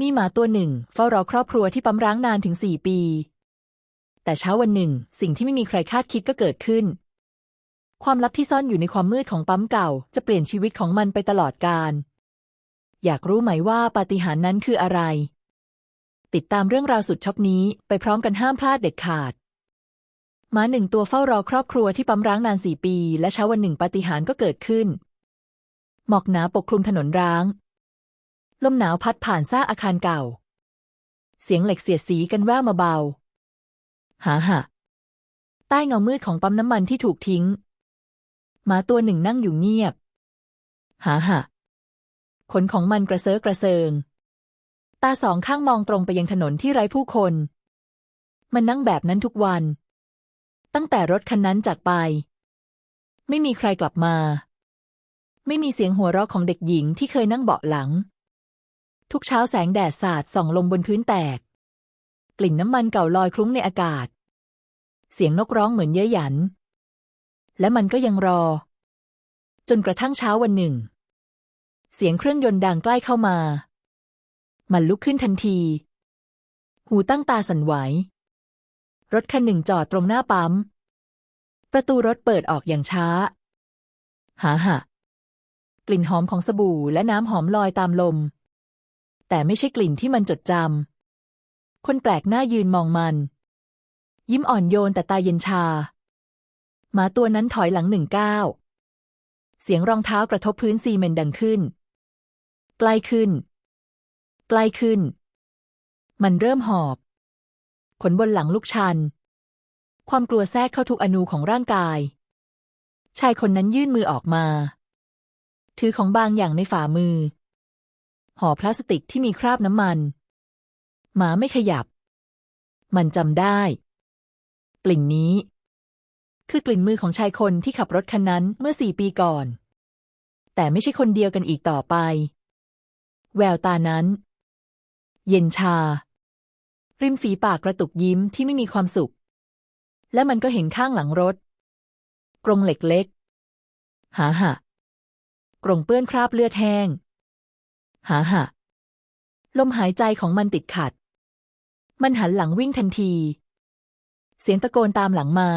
มีหมาตัวหนึ่ง เฝ้ารอครอบครัวที่ปั๊มร้างนานถึงสี่ปี แต่เช้าวันหนึ่ง สิ่งที่ไม่มีใครคาดคิดก็เกิดขึ้น ความลับที่ซ่อนอยู่ในความมืดของปั๊มเก่า จะเปลี่ยนชีวิตของมันไปตลอดกาลอยากรู้ไหมว่าปาฏิหาริย์นั้นคืออะไร ติดตามเรื่องราวสุดช็อกนี้ไปพร้อมกันห้ามพลาดเด็ดขาดหมาหนึ่งตัวเฝ้ารอครอบครัวที่ปั๊มร้างนานสี่ปี และเช้าวันหนึ่งปาฏิหาริย์ก็เกิดขึ้น หมอกหนาปกคลุมถนนร้าง ลมหนาวพัดผ่านซากอาคารเก่า เสียงเหล็กเสียดสีกันแว่วมาเบา หาหะใต้เงามืดของปั๊มน้ำมันที่ถูกทิ้งหมาตัวหนึ่งนั่งอยู่เงียบ หาหะขนของมันกระเซาะกระเซิง ตาสองข้างมองตรงไปยังถนนที่ไร้ผู้คน มันนั่งแบบนั้นทุกวัน ตั้งแต่รถคันนั้นจากไป ไม่มีใครกลับมา ไม่มีเสียงหัวเราะของเด็กหญิงที่เคยนั่งเบาะหลัง ทุกเช้าแสงแดดสาดส่องลงบนพื้นแตก กลิ่นน้ำมันเก่าลอยคลุ้งในอากาศ เสียงนกร้องเหมือนเย้ยหยัน และมันก็ยังรอ จนกระทั่งเช้าวันหนึ่ง เสียงเครื่องยนต์ดังใกล้เข้ามา มันลุกขึ้นทันที หูตั้งตาสั่นไหว รถคันหนึ่งจอดตรงหน้าปั๊ม ประตูรถเปิดออกอย่างช้า หาหะ กลิ่นหอมของสบู่และน้ำหอมลอยตามลม แต่ไม่ใช่กลิ่นที่มันจดจำ คนแปลกหน้ายืนมองมัน ยิ้มอ่อนโยนแต่ตาเย็นชา หมาตัวนั้นถอยหลังหนึ่งก้าวเสียงรองเท้ากระทบพื้นซีเมนต์ดังขึ้น ใกล้ขึ้น ใกล้ขึ้น มันเริ่มหอบ ขนบนหลังลุกชัน ความกลัวแทรกเข้าทุกอนูของร่างกาย ชายคนนั้นยื่นมือออกมา ถือของบางอย่างในฝ่ามือ ห่อพลาสติกที่มีคราบน้ำมัน หมาไม่ขยับ มันจำได้ กลิ่นนี้ คือกลิ่นมือของชายคนที่ขับรถคันนั้นเมื่อสี่ปีก่อน แต่ไม่ใช่คนเดียวกันอีกต่อไป แววตานั้น เย็นชา ริมฝีปากกระตุกยิ้มที่ไม่มีความสุข และมันก็เห็นข้างหลังรถ กรงเหล็กเล็กหาหะกรงเปื้อนคราบเลือดแห้ง หาหะลมหายใจของมันติดขัด มันหันหลังวิ่งทันที เสียงตะโกนตามหลังมา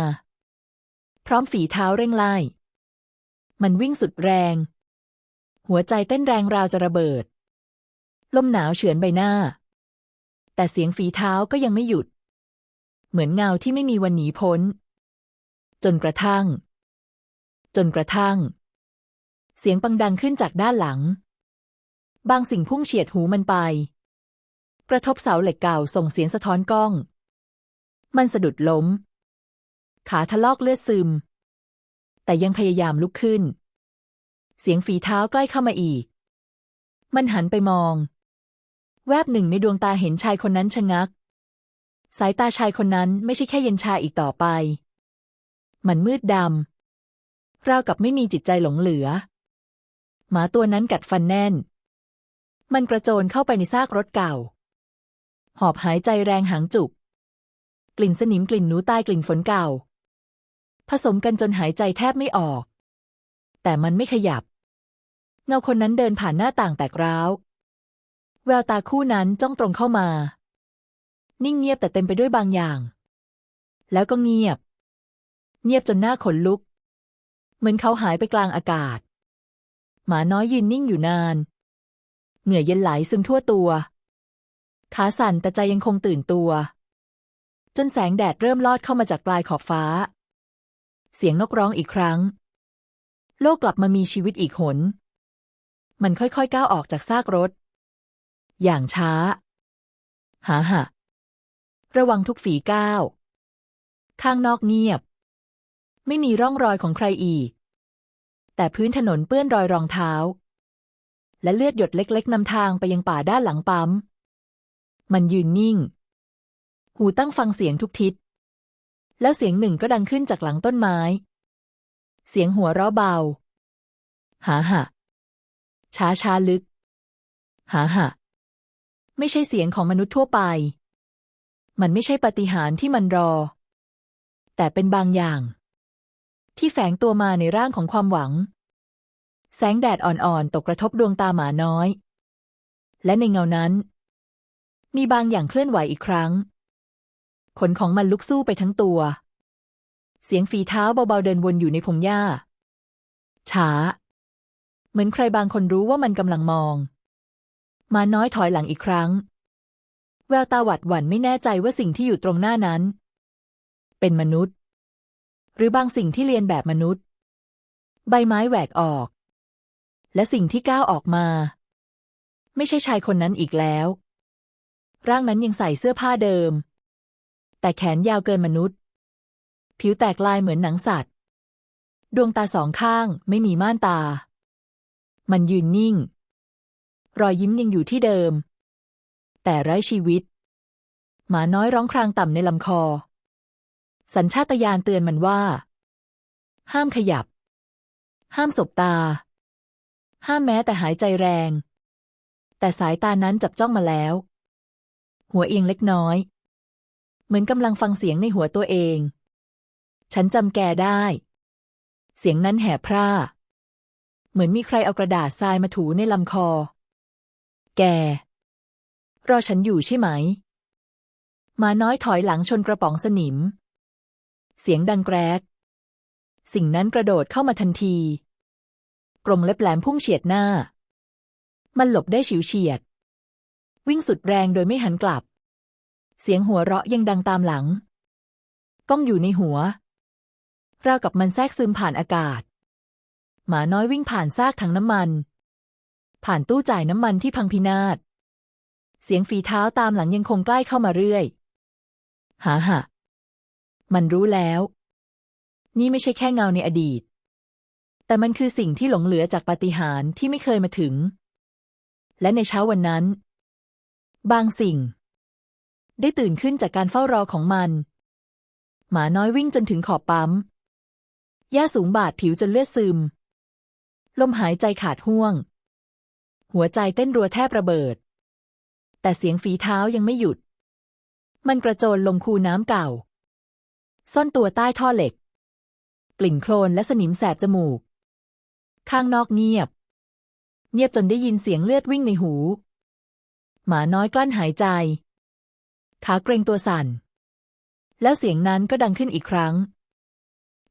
พร้อมฝีเท้าเร่งไล่ มันวิ่งสุดแรง หัวใจเต้นแรงราวจะระเบิด ลมหนาวเฉือนใบหน้า แต่เสียงฝีเท้าก็ยังไม่หยุด เหมือนเงาที่ไม่มีวันหนีพ้น จนกระทั่ง จนกระทั่ง เสียงปังดังขึ้นจากด้านหลัง บางสิ่งพุ่งเฉียดหูมันไป กระทบเสาเหล็กเก่าส่งเสียงสะท้อนก้อง มันสะดุดล้ม ขาทะลอกเลือดซึม แต่ยังพยายามลุกขึ้น เสียงฝีเท้าใกล้เข้ามาอีก มันหันไปมอง แวบหนึ่งในดวงตาเห็นชายคนนั้นชะงัก สายตาชายคนนั้นไม่ใช่แค่เย็นชาอีกต่อไป มันมืดดำราวกับไม่มีจิตใจหลงเหลือ หมาตัวนั้นกัดฟันแน่น มันกระโจนเข้าไปในซากรถเก่า หอบหายใจแรงหางจุก กลิ่นสนิมกลิ่นหนูตายกลิ่นฝนเก่า ผสมกันจนหายใจแทบไม่ออก แต่มันไม่ขยับ เงาคนนั้นเดินผ่านหน้าต่างแตกร้าว แววตาคู่นั้นจ้องตรงเข้ามา นิ่งเงียบแต่เต็มไปด้วยบางอย่าง แล้วก็เงียบ เงียบจนหน้าขนลุก เหมือนเขาหายไปกลางอากาศหมาน้อยยืนนิ่งอยู่นาน เหงื่อเย็นไหลซึมทั่วตัว ขาสั่นแต่ใจยังคงตื่นตัว จนแสงแดดเริ่มลอดเข้ามาจากปลายขอบฟ้า เสียงนกร้องอีกครั้ง โลกกลับมามีชีวิตอีกหน มันค่อยๆก้าวออกจากซากรถ อย่างช้า หาหะระวังทุกฝีก้าว ข้างนอกเงียบ ไม่มีร่องรอยของใครอีก แต่พื้นถนนเปื้อนรอยรองเท้า และเลือดหยดเล็กๆนำทางไปยังป่าด้านหลังปั๊ม มันยืนนิ่ง หูตั้งฟังเสียงทุกทิศ แล้วเสียงหนึ่งก็ดังขึ้นจากหลังต้นไม้ เสียงหัวเราะเบา หาหะช้าช้าลึก หาหะไม่ใช่เสียงของมนุษย์ทั่วไป มันไม่ใช่ปฏิหารที่มันรอ แต่เป็นบางอย่าง ที่แฝงตัวมาในร่างของความหวัง แสงแดดอ่อนๆ ตกกระทบดวงตาหมาน้อย และในเงานั้น มีบางอย่างเคลื่อนไหวอีกครั้ง ขนของมันลุกสู้ไปทั้งตัว เสียงฝีเท้าเบาๆเดินวนอยู่ในพงหญ้า ช้า เหมือนใครบางคนรู้ว่ามันกำลังมองมาน้อยถอยหลังอีกครั้ง แววตาหวัดหวั่นไม่แน่ใจว่าสิ่งที่อยู่ตรงหน้านั้น เป็นมนุษย์ หรือบางสิ่งที่เรียนแบบมนุษย์ ใบไม้แหวกออก และสิ่งที่ก้าวออกมา ไม่ใช่ชายคนนั้นอีกแล้ว ร่างนั้นยังใส่เสื้อผ้าเดิม แต่แขนยาวเกินมนุษย์ ผิวแตกลายเหมือนหนังสัตว์ ดวงตาสองข้างไม่มีม่านตา มันยืนนิ่ง รอยยิ้มยังอยู่ที่เดิม แต่ไร้ชีวิต หมาน้อยร้องครางต่ำในลำคอ สัญชาตญาณเตือนมันว่า ห้ามขยับ ห้ามสบตา ห้ามแม้แต่หายใจแรง แต่สายตานั้นจับจ้องมาแล้ว หัวเอียงเล็กน้อย เหมือนกำลังฟังเสียงในหัวตัวเอง ฉันจำแกได้ เสียงนั้นแหบพร่า เหมือนมีใครเอากระดาษทรายมาถูในลำคอ แก รอฉันอยู่ใช่ไหมมาน้อยถอยหลังชนกระป๋องสนิม เสียงดังแกรก สิ่งนั้นกระโดดเข้ามาทันที กรงเล็บแหลมพุ่งเฉียดหน้า มันหลบได้ฉิวเฉียด วิ่งสุดแรงโดยไม่หันกลับ เสียงหัวเราะยังดังตามหลัง ก้องอยู่ในหัว ราวกับมันแทรกซึมผ่านอากาศ หมาน้อยวิ่งผ่านซากถังน้ำมัน ผ่านตู้จ่ายน้ำมันที่พังพินาศ เสียงฝีเท้าตามหลังยังคงใกล้เข้ามาเรื่อย หาหะมันรู้แล้ว นี่ไม่ใช่แค่เงาในอดีต แต่มันคือสิ่งที่หลงเหลือจากปาฏิหาริย์ที่ไม่เคยมาถึง และในเช้าวันนั้น บางสิ่ง ได้ตื่นขึ้นจากการเฝ้ารอของมัน หมาน้อยวิ่งจนถึงขอบปั๊มหญ้าสูงบาดผิวจนเลือดซึม ลมหายใจขาดห่วง หัวใจเต้นรัวแทบระเบิด แต่เสียงฝีเท้ายังไม่หยุด มันกระโจนลงคูน้ำเก่า ซ่อนตัวใต้ท่อเหล็ก กลิ่นโคลนและสนิมแสบจมูก ข้างนอกเงียบ เงียบจนได้ยินเสียงเลือดวิ่งในหู หมาน้อยกลั้นหายใจ ขาเกรงตัวสั่น แล้วเสียงนั้นก็ดังขึ้นอีกครั้ง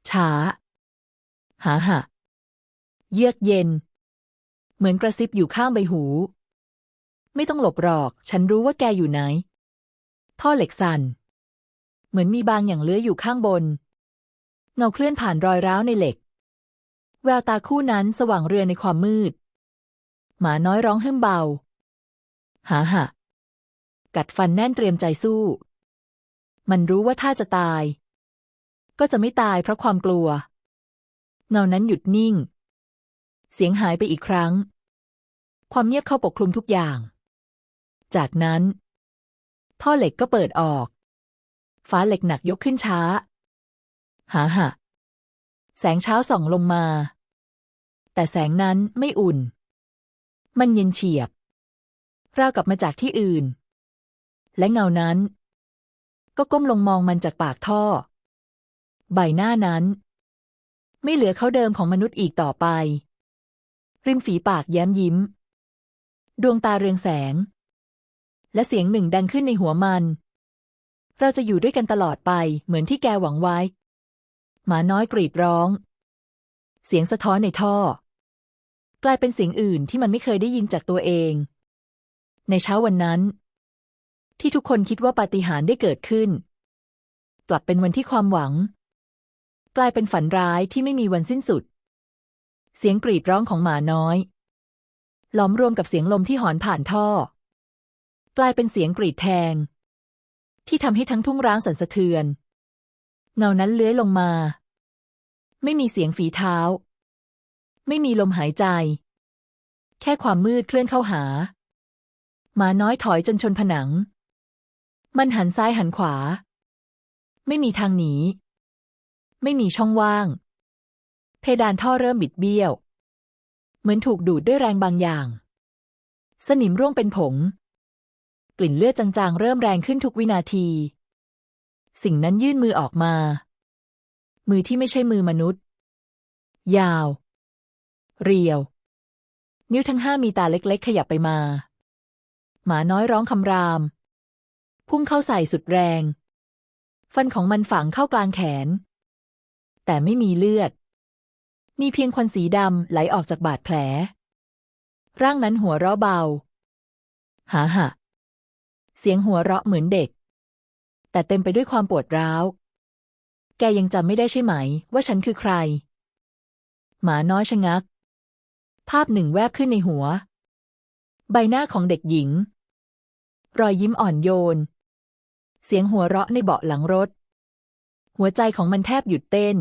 ช้า หาหะ เยือกเย็น เหมือนกระซิบอยู่ข้างใบหู ไม่ต้องหลบหรอก ฉันรู้ว่าแกอยู่ไหนท่อเหล็กสั่น เหมือนมีบางอย่างเลื้อยอยู่ข้างบน เงาเคลื่อนผ่านรอยร้าวในเหล็ก แววตาคู่นั้นสว่างเรือในความมืด หมาน้อยร้องฮึ่มเบา หาหะกัดฟันแน่นเตรียมใจสู้ มันรู้ว่าถ้าจะตาย ก็จะไม่ตายเพราะความกลัว เงานั้นหยุดนิ่ง เสียงหายไปอีกครั้ง ความเงียบเข้าปกคลุมทุกอย่าง จากนั้น ท่อเหล็กก็เปิดออก ฟ้าเหล็กหนักยกขึ้นช้า หาหะแสงเช้าส่องลงมา แต่แสงนั้นไม่อุ่น มันเย็นเฉียบ ราวกับมาจากที่อื่น และเงานั้น ก็ก้มลงมองมันจากปากท่อ ใบหน้านั้น ไม่เหลือเขาเดิมของมนุษย์อีกต่อไป ริมฝีปากแย้มยิ้ม ดวงตาเรืองแสง และเสียงหนึ่งดังขึ้นในหัวมัน เราจะอยู่ด้วยกันตลอดไปเหมือนที่แกหวังไว้ หมาน้อยกรีดร้องเสียงสะท้อนในท่อ กลายเป็นเสียงอื่นที่มันไม่เคยได้ยินจากตัวเอง ในเช้าวันนั้น ที่ทุกคนคิดว่าปาฏิหาริย์ได้เกิดขึ้น กลับเป็นวันที่ความหวัง กลายเป็นฝันร้ายที่ไม่มีวันสิ้นสุด เสียงกรีดร้องของหมาน้อยล้อมรวมกับเสียงลมที่หอนผ่านท่อ กลายเป็นเสียงกรีดแทง ที่ทำให้ทั้งทุ่งร้างสั่นสะเทือน เงานั้นเลื้อยลงมา ไม่มีเสียงฝีเท้า ไม่มีลมหายใจ แค่ความมืดเคลื่อนเข้าหาหมาน้อยถอยจนชนผนัง มันหันซ้ายหันขวา ไม่มีทางหนี ไม่มีช่องว่าง เพดานท่อเริ่มบิดเบี้ยว เหมือนถูกดูดด้วยแรงบางอย่าง สนิมร่วงเป็นผง กลิ่นเลือดจางๆ เริ่มแรงขึ้นทุกวินาที สิ่งนั้นยื่นมือออกมา มือที่ไม่ใช่มือมนุษย์ ยาว เรียว นิ้วทั้งห้ามีตาเล็กๆ ขยับไปมา หมาน้อยร้องคำราม พุ่งเข้าใส่สุดแรง ฟันของมันฝังเข้ากลางแขน แต่ไม่มีเลือด มีเพียงควันสีดำไหลออกจากบาดแผล ร่างนั้นหัวเราะเบาหาหะเสียงหัวเราะเหมือนเด็ก แต่เต็มไปด้วยความปวดร้าว แกยังจำไม่ได้ใช่ไหม ว่าฉันคือใคร หมาน้อยชะงัก ภาพหนึ่งแวบขึ้นในหัว ใบหน้าของเด็กหญิง รอยยิ้มอ่อนโยน เสียงหัวเราะในเบาะหลังรถ หัวใจของมันแทบหยุดเต้น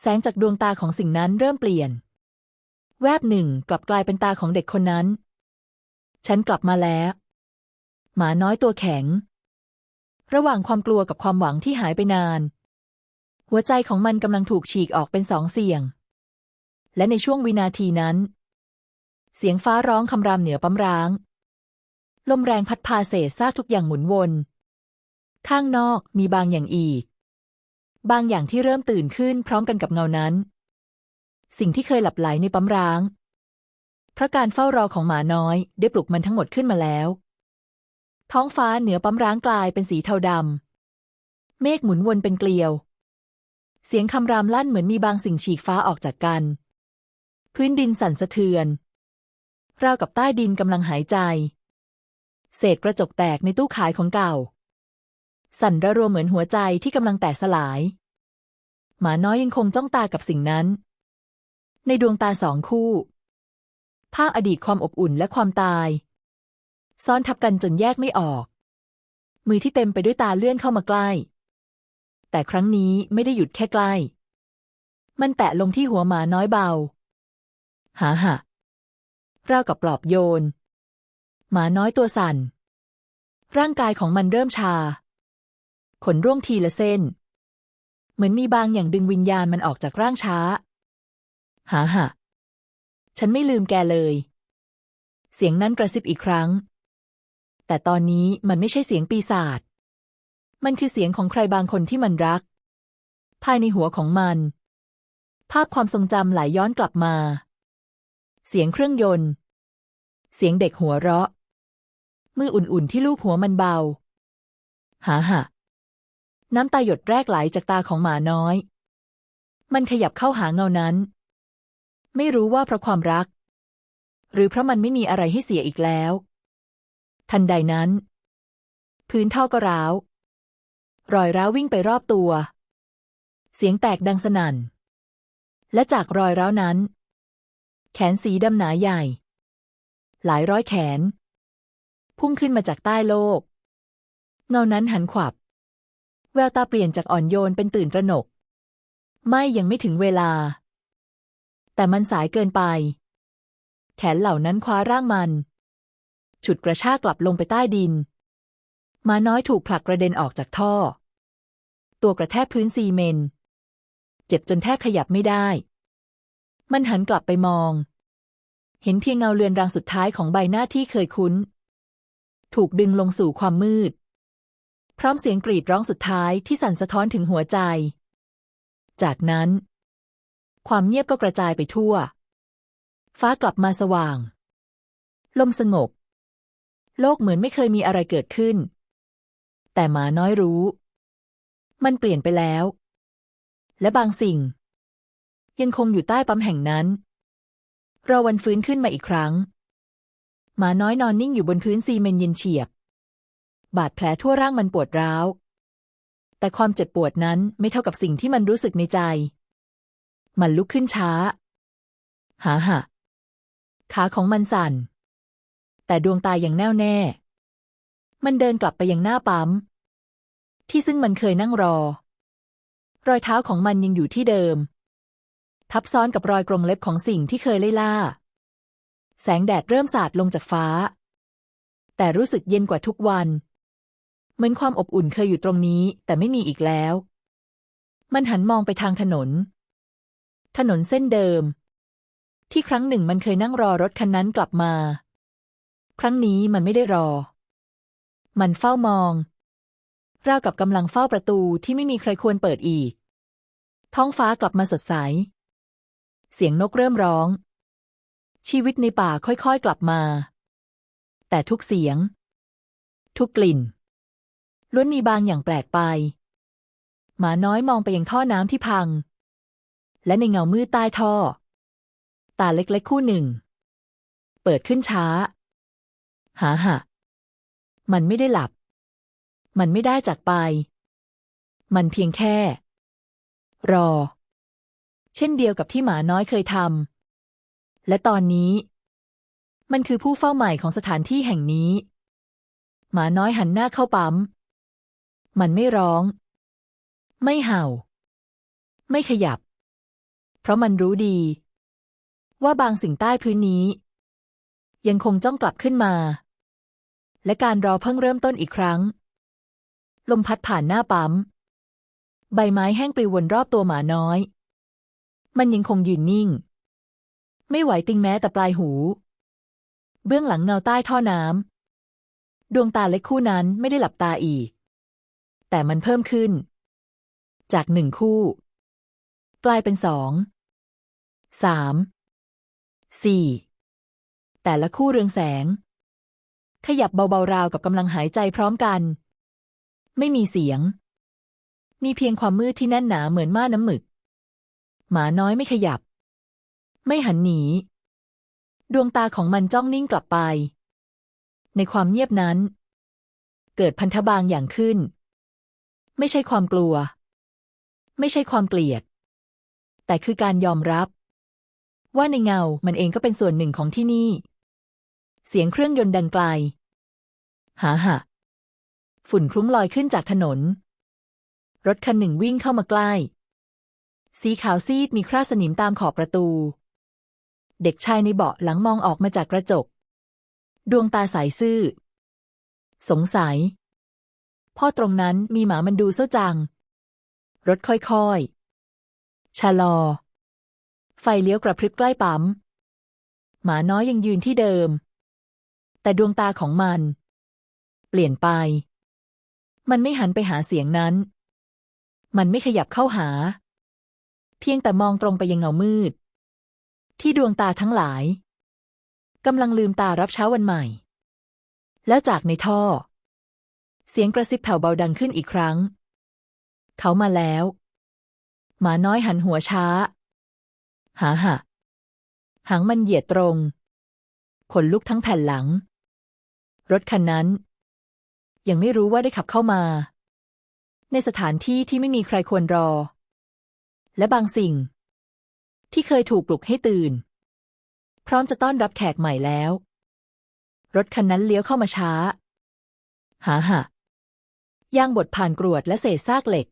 แสงจากดวงตาของสิ่งนั้นเริ่มเปลี่ยน แวบหนึ่งกลับกลายเป็นตาของเด็กคนนั้น ฉันกลับมาแล้ว หมาน้อยตัวแข็ง ระหว่างความกลัวกับความหวังที่หายไปนาน หัวใจของมันกำลังถูกฉีกออกเป็นสองเสียง และในช่วงวินาทีนั้น เสียงฟ้าร้องคำรามเหนือปั๊มร้าง ลมแรงพัดพาเศษซากทุกอย่างหมุนวน ข้างนอกมีบางอย่างอีก บางอย่างที่เริ่มตื่นขึ้นพร้อมกันกับเงานั้น สิ่งที่เคยหลับไหลในปั๊มร้างเพราะการเฝ้ารอของหมาน้อย ได้ปลุกมันทั้งหมดขึ้นมาแล้ว ท้องฟ้าเหนือปั๊มร้างกลายเป็นสีเทาดำ เมฆหมุนวนเป็นเกลียว เสียงคำรามลั่นเหมือนมีบางสิ่งฉีกฟ้าออกจากกัน พื้นดินสั่นสะเทือน ราวกับใต้ดินกำลังหายใจ เศษกระจกแตกในตู้ขายของเก่า สั่นระรัวเหมือนหัวใจที่กำลังแตกสลาย หมาน้อยยังคงจ้องตากับสิ่งนั้น ในดวงตาสองคู่ ภาพอดีตความอบอุ่นและความตาย ซ้อนทับกันจนแยกไม่ออก มือที่เต็มไปด้วยตาเลื่อนเข้ามาใกล้ แต่ครั้งนี้ไม่ได้หยุดแค่ใกล้ มันแตะลงที่หัวหมาน้อยเบา หาหะราวกับปลอบโยน หมาน้อยตัวสั่น ร่างกายของมันเริ่มชา ขนร่วงทีละเส้น เหมือนมีบางอย่างดึงวิญญาณมันออกจากร่างช้า หาหะฉันไม่ลืมแกเลย เสียงนั้นกระซิบอีกครั้ง แต่ตอนนี้มันไม่ใช่เสียงปีศาจ มันคือเสียงของใครบางคนที่มันรัก ภายในหัวของมัน ภาพความทรงจำไหลย้อนกลับมา เสียงเครื่องยนต์ เสียงเด็กหัวเราะ มืออุ่นๆที่ลูบหัวมันเบา หาหะน้ำตาหยดแรกไหลจากตาของหมาน้อย มันขยับเข้าหาเงานั้น ไม่รู้ว่าเพราะความรัก หรือเพราะมันไม่มีอะไรให้เสียอีกแล้ว ทันใดนั้น พื้นท่อก็ร้าว รอยร้าววิ่งไปรอบตัว เสียงแตกดังสนั่น และจากรอยร้าวนั้น แขนสีดำหนาใหญ่ หลายร้อยแขน พุ่งขึ้นมาจากใต้โลก เงานั้นหันขวับ แววตาเปลี่ยนจากอ่อนโยนเป็นตื่นตระหนก ไม่ยังไม่ถึงเวลา แต่มันสายเกินไป แขนเหล่านั้นคว้าร่างมัน ฉุดกระชากกลับลงไปใต้ดิน มาน้อยถูกผลักกระเด็นออกจากท่อ ตัวกระแทกพื้นซีเมน เจ็บจนแทบขยับไม่ได้ มันหันกลับไปมอง เห็นเพียงเงาเลือนรางสุดท้ายของใบหน้าที่เคยคุ้น ถูกดึงลงสู่ความมืด พร้อมเสียงกรีดร้องสุดท้ายที่สั่นสะท้อนถึงหัวใจ จากนั้น ความเงียบก็กระจายไปทั่ว ฟ้ากลับมาสว่าง ลมสงบ โลกเหมือนไม่เคยมีอะไรเกิดขึ้น แต่หมาน้อยรู้ มันเปลี่ยนไปแล้ว และบางสิ่ง ยังคงอยู่ใต้ปั๊มแห่งนั้น เรอวันฟื้นขึ้นมาอีกครั้ง หมาน้อยนอนนิ่งอยู่บนพื้นซีเมนต์เย็นเฉียบ บาดแผลทั่วร่างมันปวดร้าว แต่ความเจ็บปวดนั้นไม่เท่ากับสิ่งที่มันรู้สึกในใจ มันลุกขึ้นช้า หาหะขาของมันสั่น แต่ดวงตายังแน่วแน่ มันเดินกลับไปยังหน้าปั๊ม ที่ซึ่งมันเคยนั่งรอ รอยเท้าของมันยังอยู่ที่เดิม ทับซ้อนกับรอยกรงเล็บของสิ่งที่เคยไล่ล่า แสงแดดเริ่มสาดลงจากฟ้า แต่รู้สึกเย็นกว่าทุกวัน เหมือนความอบอุ่นเคยอยู่ตรงนี้ แต่ไม่มีอีกแล้ว มันหันมองไปทางถนน ถนนเส้นเดิม ที่ครั้งหนึ่งมันเคยนั่งรอรถคันนั้นกลับมา ครั้งนี้มันไม่ได้รอ มันเฝ้ามองราวกับกำลังเฝ้าประตูที่ไม่มีใครควรเปิดอีก ท้องฟ้ากลับมาสดใส เสียงนกเริ่มร้อง ชีวิตในป่าค่อยๆกลับมา แต่ทุกเสียง ทุกกลิ่นล้วนมีบางอย่างแปลกไป หมาน้อยมองไปยังท่อน้ำที่พัง และในเงามืดใต้ท่อ ตาเล็กๆคู่หนึ่ง เปิดขึ้นช้า หาหะมันไม่ได้หลับ มันไม่ได้จากไป มันเพียงแค่ รอ เช่นเดียวกับที่หมาน้อยเคยทำ และตอนนี้ มันคือผู้เฝ้าใหม่ของสถานที่แห่งนี้ หมาน้อยหันหน้าเข้าปั๊ม มันไม่ร้อง ไม่เห่า ไม่ขยับ เพราะมันรู้ดี ว่าบางสิ่งใต้พื้นนี้ ยังคงจ้องกลับขึ้นมา และการรอเพิ่งเริ่มต้นอีกครั้ง ลมพัดผ่านหน้าปั๊ม ใบไม้แห้งปลิววนรอบตัวหมาน้อย มันยังคงยืนนิ่ง ไม่ไหวติงแม้แต่ปลายหู เบื้องหลังเงาใต้ท่อน้ำดวงตาเล็กคู่นั้นไม่ได้หลับตาอีก แต่มันเพิ่มขึ้น จากหนึ่งคู่ กลายเป็นสอง สาม สี่ แต่ละคู่เรืองแสง ขยับเบาๆราวกับกำลังหายใจพร้อมกัน ไม่มีเสียง มีเพียงความมืดที่แน่นหนาเหมือนม่านน้ำหมึก หมาน้อยไม่ขยับ ไม่หันหนี ดวงตาของมันจ้องนิ่งกลับไป ในความเงียบนั้น เกิดพันธบางอย่างขึ้น ไม่ใช่ความกลัว ไม่ใช่ความเกลียด แต่คือการยอมรับ ว่าในเงามันเองก็เป็นส่วนหนึ่งของที่นี่ เสียงเครื่องยนต์ดังไกล หาหะฝุ่นคลุ้งลอยขึ้นจากถนน รถคันหนึ่งวิ่งเข้ามาใกล้ สีขาวซีดมีคราบสนิมตามขอบประตู เด็กชายในเบาะหลังมองออกมาจากกระจก ดวงตาใสซื่อ สงสัย พ่อตรงนั้นมีหมามันดูเศร้าจัง รถค่อยๆ ชะลอ ไฟเลี้ยวกระพริบใกล้ปั๊ม หมาน้อยยังยืนที่เดิม แต่ดวงตาของมัน เปลี่ยนไป มันไม่หันไปหาเสียงนั้น มันไม่ขยับเข้าหา เพียงแต่มองตรงไปยังเงามืด ที่ดวงตาทั้งหลายกำลังลืมตารับเช้าวันใหม่ แล้วจากในท่อ เสียงกระซิบแผ่วเบาดังขึ้นอีกครั้ง เขามาแล้ว หมาน้อยหันหัวช้า หาหะหางมันเหยียดตรงขนลุกทั้งแผ่นหลัง รถคันนั้น ยังไม่รู้ว่าได้ขับเข้ามา ในสถานที่ที่ไม่มีใครควรรอ และบางสิ่ง ที่เคยถูกปลุกให้ตื่น พร้อมจะต้อนรับแขกใหม่แล้ว รถคันนั้นเลี้ยวเข้ามาช้า หาหะย่างบดผ่านกรวดและเศษซากเหล็ก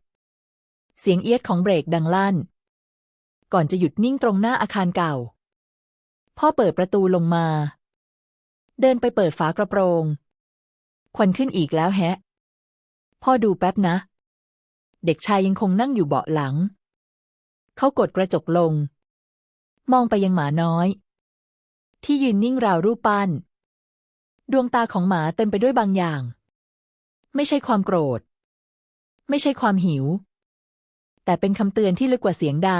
เสียงเอียดของเบรกดังลั่น ก่อนจะหยุดนิ่งตรงหน้าอาคารเก่า พ่อเปิดประตูลงมา เดินไปเปิดฝากระโปรง ควันขึ้นอีกแล้วแฮะ พ่อดูแป๊บนะ เด็กชายยังคงนั่งอยู่เบาะหลัง เขากดกระจกลง มองไปยังหมาน้อย ที่ยืนนิ่งราวรูปปั้น ดวงตาของหมาเต็มไปด้วยบางอย่าง ไม่ใช่ความโกรธ ไม่ใช่ความหิว แต่เป็นคำเตือนที่ลึกกว่าเสียงใด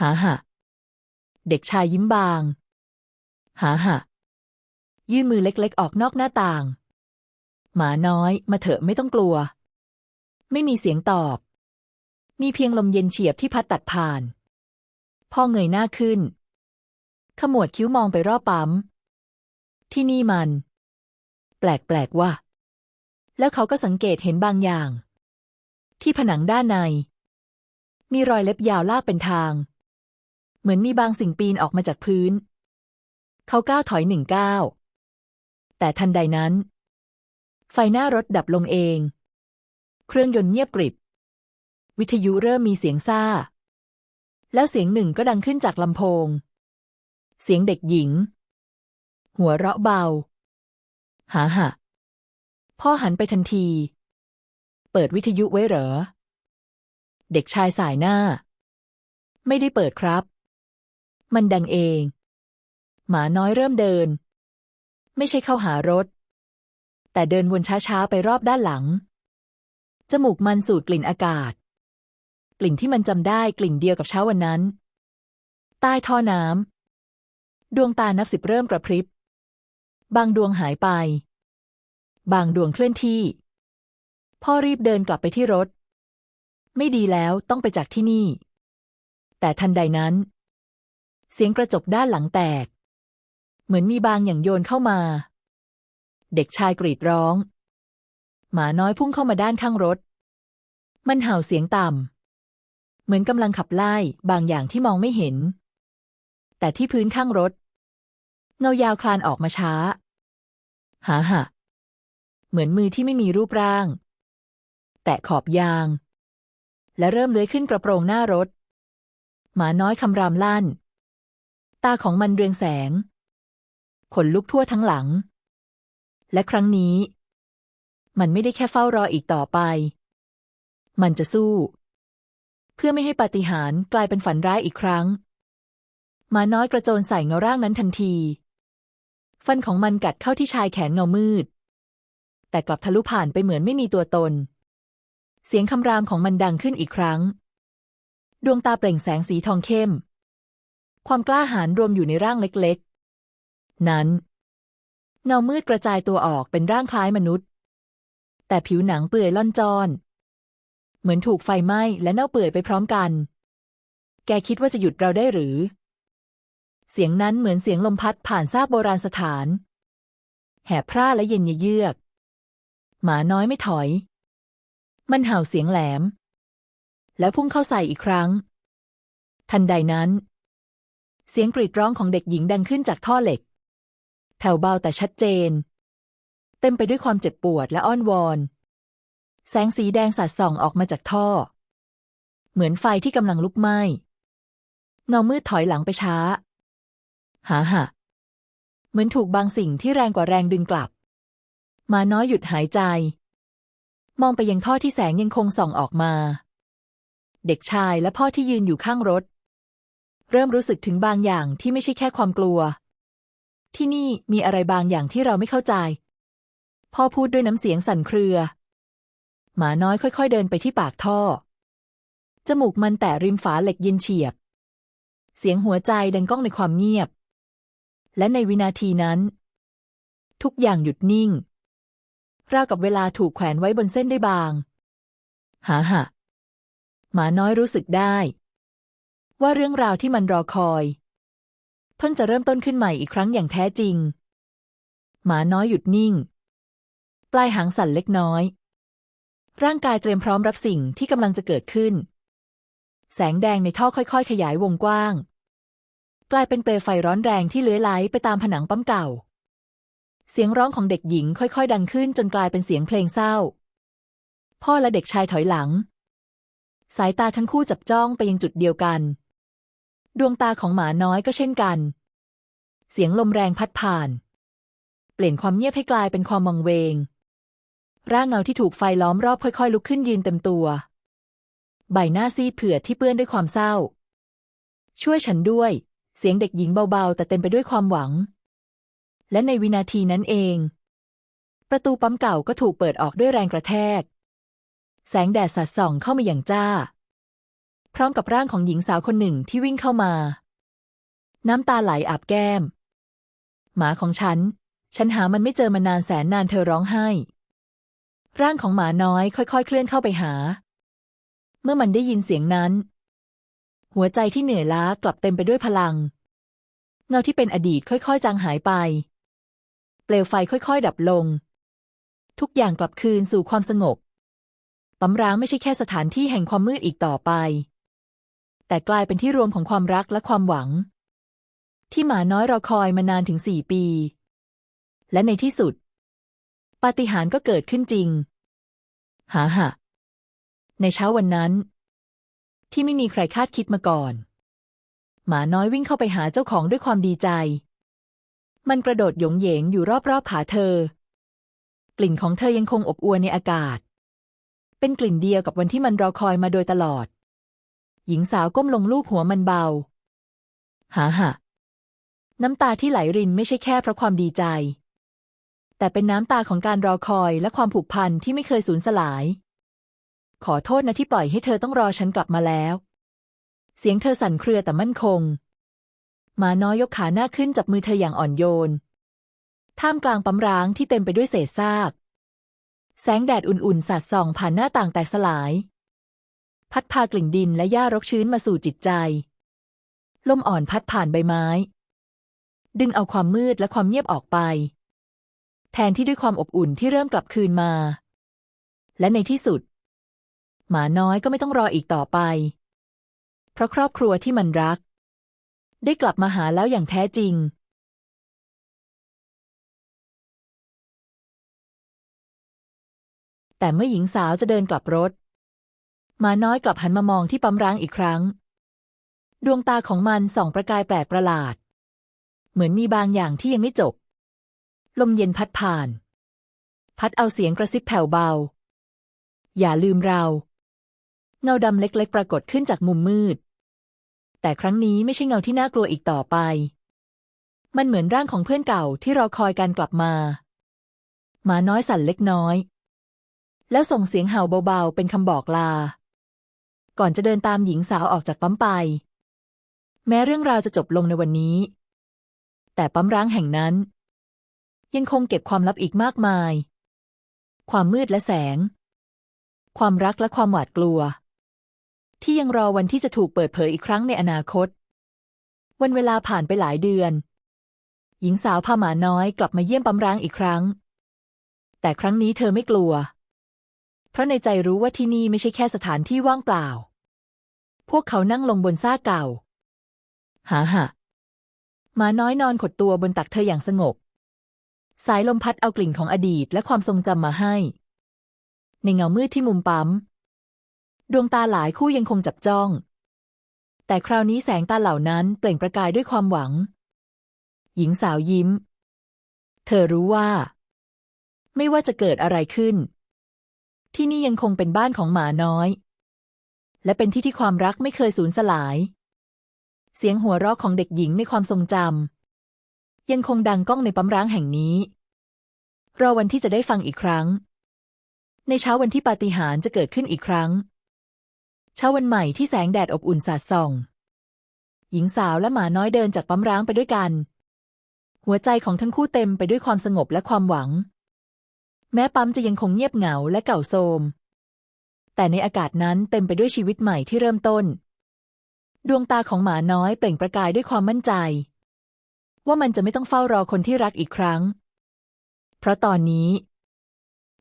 หาหะ เด็กชายยิ้มบาง หาหะ ยื่นมือเล็กๆ ออกนอกหน้าต่าง หมาน้อยมาเถอะไม่ต้องกลัว ไม่มีเสียงตอบ มีเพียงลมเย็นเฉียบที่พัดตัดผ่านพ่อเงยหน้าขึ้น ขมวดคิ้วมองไปรอบปั๊ม ที่นี่มัน แปลกๆว่า แล้วเขาก็สังเกตเห็นบางอย่าง ที่ผนังด้านใน มีรอยเล็บยาวลากเป็นทาง เหมือนมีบางสิ่งปีนออกมาจากพื้น เขาก้าวถอยหนึ่งก้าวแต่ทันใดนั้น ไฟหน้ารถดับลงเอง เครื่องยนต์เงียบกริบ วิทยุเริ่มมีเสียงซ่า แล้วเสียงหนึ่งก็ดังขึ้นจากลำโพง เสียงเด็กหญิง หัวเราะเบา หาหะพ่อหันไปทันที เปิดวิทยุไว้เหรอ เด็กชายสายหน้า ไม่ได้เปิดครับ มันดังเอง หมาน้อยเริ่มเดิน ไม่ใช่เข้าหารถ แต่เดินวนช้าๆ ไปรอบด้านหลัง จมูกมันสูดกลิ่นอากาศ กลิ่นที่มันจำได้กลิ่นเดียวกับเช้าวันนั้น ใต้ท่อน้ำดวงตานับสิบเริ่มกระพริบบางดวงหายไป บางดวงเคลื่อนที่ พ่อรีบเดินกลับไปที่รถ ไม่ดีแล้วต้องไปจากที่นี่ แต่ทันใดนั้น เสียงกระจกด้านหลังแตก เหมือนมีบางอย่างโยนเข้ามา เด็กชายกรีดร้อง หมาน้อยพุ่งเข้ามาด้านข้างรถ มันเห่าเสียงต่ำ เหมือนกำลังขับไล่บางอย่างที่มองไม่เห็น แต่ที่พื้นข้างรถ เงายาวคลานออกมาช้า หาหะเหมือนมือที่ไม่มีรูปร่าง แตะขอบยาง และเริ่มเลื้อยขึ้นกระโปรงหน้ารถ หมาน้อยคำรามลั่น ตาของมันเรืองแสง ขนลุกทั่วทั้งหลัง และครั้งนี้ มันไม่ได้แค่เฝ้ารออีกต่อไป มันจะสู้ เพื่อไม่ให้ปาฏิหาริย์กลายเป็นฝันร้ายอีกครั้งหมาน้อยกระโจนใส่เงาร่างนั้นทันที ฟันของมันกัดเข้าที่ชายแขนเงามืด แต่กลับทะลุผ่านไปเหมือนไม่มีตัวตน เสียงคำรามของมันดังขึ้นอีกครั้ง ดวงตาเปล่งแสงสีทองเข้ม ความกล้าหาญรวมอยู่ในร่างเล็กๆ นั้น เงามืดกระจายตัวออกเป็นร่างคล้ายมนุษย์ แต่ผิวหนังเปื่อยล่อนจอน เหมือนถูกไฟไหม้และเน่าเปื่อยไปพร้อมกัน แกคิดว่าจะหยุดเราได้หรือ เสียงนั้นเหมือนเสียงลมพัดผ่านซากโบราณสถาน แหบพร่าและเย็นเยือก หมาน้อยไม่ถอย มันเห่าเสียงแหลม แล้วพุ่งเข้าใส่อีกครั้ง ทันใดนั้น เสียงกรีดร้องของเด็กหญิงดังขึ้นจากท่อเหล็กแผ่วเบาแต่ชัดเจน เต็มไปด้วยความเจ็บปวดและอ้อนวอน แสงสีแดงสาดส่องออกมาจากท่อ เหมือนไฟที่กำลังลุกไหม้เงามืดถอยหลังไปช้า หาหะเหมือนถูกบางสิ่งที่แรงกว่าแรงดึงกลับ มาน้อยหยุดหายใจ มองไปยังท่อที่แสงยังคงส่องออกมา เด็กชายและพ่อที่ยืนอยู่ข้างรถ เริ่มรู้สึกถึงบางอย่างที่ไม่ใช่แค่ความกลัว ที่นี่มีอะไรบางอย่างที่เราไม่เข้าใจ พ่อพูดด้วยน้ำเสียงสั่นเครือ หมาน้อยค่อย ๆ เดินไปที่ปากท่อ จมูกมันแตะริมฝาเหล็กเย็นเฉียบ เสียงหัวใจดังก้องในความเงียบ และในวินาทีนั้น ทุกอย่างหยุดนิ่ง ราวกับเวลาถูกแขวนไว้บนเส้นได้บาง หาหะหมาน้อยรู้สึกได้ ว่าเรื่องราวที่มันรอคอย เพิ่งจะเริ่มต้นขึ้นใหม่อีกครั้งอย่างแท้จริง หมาน้อยหยุดนิ่ง ปลายหางสั่นเล็กน้อย ร่างกายเตรียมพร้อมรับสิ่งที่กำลังจะเกิดขึ้น แสงแดงในท่อค่อยๆ ขยายวงกว้าง กลายเป็นเปลวไฟร้อนแรงที่เลื้อยไหลไปตามผนังปั๊มเก่า เสียงร้องของเด็กหญิงค่อยๆ ดังขึ้นจนกลายเป็นเสียงเพลงเศร้า พ่อและเด็กชายถอยหลัง สายตาทั้งคู่จับจ้องไปยังจุดเดียวกัน ดวงตาของหมาน้อยก็เช่นกัน เสียงลมแรงพัดผ่าน เปลี่ยนความเงียบให้กลายเป็นความวังเวง ร่างเงาที่ถูกไฟล้อมรอบค่อยๆ ลุกขึ้นยืนเต็มตัว ใบหน้าซีดเผือดที่เปื้อนด้วยความเศร้า ช่วยฉันด้วย เสียงเด็กหญิงเบาๆ แต่เต็มไปด้วยความหวัง และในวินาทีนั้นเอง ประตูปั๊มเก่าก็ถูกเปิดออกด้วยแรงกระแทก แสงแดดสาดส่องเข้ามาอย่างจ้า พร้อมกับร่างของหญิงสาวคนหนึ่งที่วิ่งเข้ามา น้ำตาไหลอาบแก้ม หมาของฉัน ฉันหามันไม่เจอมานานแสนนานเธอร้องไห้ ร่างของหมาน้อยค่อยๆ เคลื่อนเข้าไปหา เมื่อมันได้ยินเสียงนั้น หัวใจที่เหนื่อยล้ากลับเต็มไปด้วยพลัง เงาที่เป็นอดีตค่อยๆ จางหายไป เปลวไฟค่อยๆ ดับลง ทุกอย่างกลับคืนสู่ความสงบ ปั๊มร้างไม่ใช่แค่สถานที่แห่งความมืดอีกต่อไป แต่กลายเป็นที่รวมของความรักและความหวัง ที่หมาน้อยรอคอยมานานถึงสี่ปี และในที่สุด ปาฏิหาริย์ก็เกิดขึ้นจริง หาหะ ในเช้าวันนั้น ที่ไม่มีใครคาดคิดมาก่อน หมาน้อยวิ่งเข้าไปหาเจ้าของด้วยความดีใจ มันกระโดดหยงเหยงอยู่รอบๆขาเธอ กลิ่นของเธอยังคงอบอวลในอากาศ เป็นกลิ่นเดียวกับวันที่มันรอคอยมาโดยตลอด หญิงสาวก้มลงลูบหัวมันเบา หาหะ น้ำตาที่ไหลรินไม่ใช่แค่เพราะความดีใจ แต่เป็นน้ำตาของการรอคอยและความผูกพันที่ไม่เคยสูญสลาย ขอโทษนะที่ปล่อยให้เธอต้องรอฉันกลับมาแล้ว เสียงเธอสั่นเครือแต่มั่นคงหมาน้อยยกขาหน้าขึ้นจับมือเธออย่างอ่อนโยน ท่ามกลางปั๊มร้างที่เต็มไปด้วยเศษซาก แสงแดดอุ่นๆ สาดส่องผ่านหน้าต่างแตกสลาย พัดพากลิ่นดินและหญ้ารกชื้นมาสู่จิตใจ ลมอ่อนพัดผ่านใบไม้ ดึงเอาความมืดและความเงียบออกไป แทนที่ด้วยความอบอุ่นที่เริ่มกลับคืนมา และในที่สุด หมาน้อยก็ไม่ต้องรออีกต่อไป เพราะครอบครัวที่มันรัก ได้กลับมาหาแล้วอย่างแท้จริง แต่เมื่อหญิงสาวจะเดินกลับรถหมาน้อยกลับหันมามองที่ปั๊มร้างอีกครั้ง ดวงตาของมันส่องประกายแปลกประหลาด เหมือนมีบางอย่างที่ยังไม่จบ ลมเย็นพัดผ่าน พัดเอาเสียงกระซิบแผ่วเบา อย่าลืมเรา เงาดำเล็ก ๆ ปรากฏขึ้นจากมุมมืด แต่ครั้งนี้ไม่ใช่เงาที่น่ากลัวอีกต่อไป มันเหมือนร่างของเพื่อนเก่าที่รอคอยการกลับมาหมาน้อยสั่นเล็กน้อย แล้วส่งเสียงเห่าเบา ๆ เป็นคำบอกลา ก่อนจะเดินตามหญิงสาวออกจากปั๊มไป แม้เรื่องราวจะจบลงในวันนี้ แต่ปั๊มร้างแห่งนั้น ยังคงเก็บความลับอีกมากมาย ความมืดและแสง ความรักและความหวาดกลัว ที่ยังรอวันที่จะถูกเปิดเผยอีกครั้งในอนาคต วันเวลาผ่านไปหลายเดือน หญิงสาวพาหมาน้อยกลับมาเยี่ยมปั๊มร้างอีกครั้ง แต่ครั้งนี้เธอไม่กลัว เพราะในใจรู้ว่าที่นี่ไม่ใช่แค่สถานที่ว่างเปล่า พวกเขานั่งลงบนซากเก่า หาหะหมาน้อยนอนขดตัวบนตักเธออย่างสงบ สายลมพัดเอากลิ่นของอดีตและความทรงจำมาให้ ในเงามืดที่มุมปั๊ม ดวงตาหลายคู่ยังคงจับจ้อง แต่คราวนี้แสงตาเหล่านั้นเปล่งประกายด้วยความหวัง หญิงสาวยิ้ม เธอรู้ว่า ไม่ว่าจะเกิดอะไรขึ้น ที่นี่ยังคงเป็นบ้านของหมาน้อย และเป็นที่ที่ความรักไม่เคยสูญสลาย เสียงหัวเราะของเด็กหญิงในความทรงจำ ยังคงดังก้องในปั๊มร้างแห่งนี้ รอวันที่จะได้ฟังอีกครั้ง ในเช้าวันที่ปาฏิหาริย์จะเกิดขึ้นอีกครั้ง เช้าวันใหม่ที่แสงแดดอบอุ่นสาดส่อง หญิงสาวและหมาน้อยเดินจากปั๊มร้างไปด้วยกัน หัวใจของทั้งคู่เต็มไปด้วยความสงบและความหวัง แม้ปั๊มจะยังคงเงียบเหงาและเก่าโทรมแต่ในอากาศนั้นเต็มไปด้วยชีวิตใหม่ที่เริ่มต้น ดวงตาของหมาน้อยเปล่งประกายด้วยความมั่นใจ ว่ามันจะไม่ต้องเฝ้ารอคนที่รักอีกครั้ง เพราะตอนนี้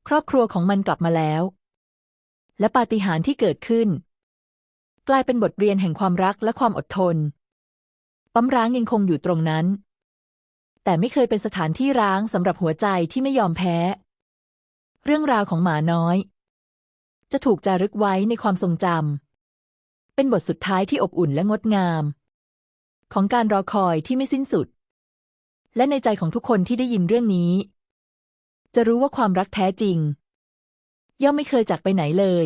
ครอบครัวของมันกลับมาแล้ว และปาฏิหาริย์ที่เกิดขึ้น กลายเป็นบทเรียนแห่งความรักและความอดทน ปั๊มร้างยังคงอยู่ตรงนั้น แต่ไม่เคยเป็นสถานที่ร้างสำหรับหัวใจที่ไม่ยอมแพ้ เรื่องราวของหมาน้อย จะถูกจารึกไว้ในความทรงจำเป็นบทสุดท้ายที่อบอุ่นและงดงาม ของการรอคอยที่ไม่สิ้นสุด และในใจของทุกคนที่ได้ยินเรื่องนี้ จะรู้ว่าความรักแท้จริง ย่อมไม่เคยจากไปไหนเลย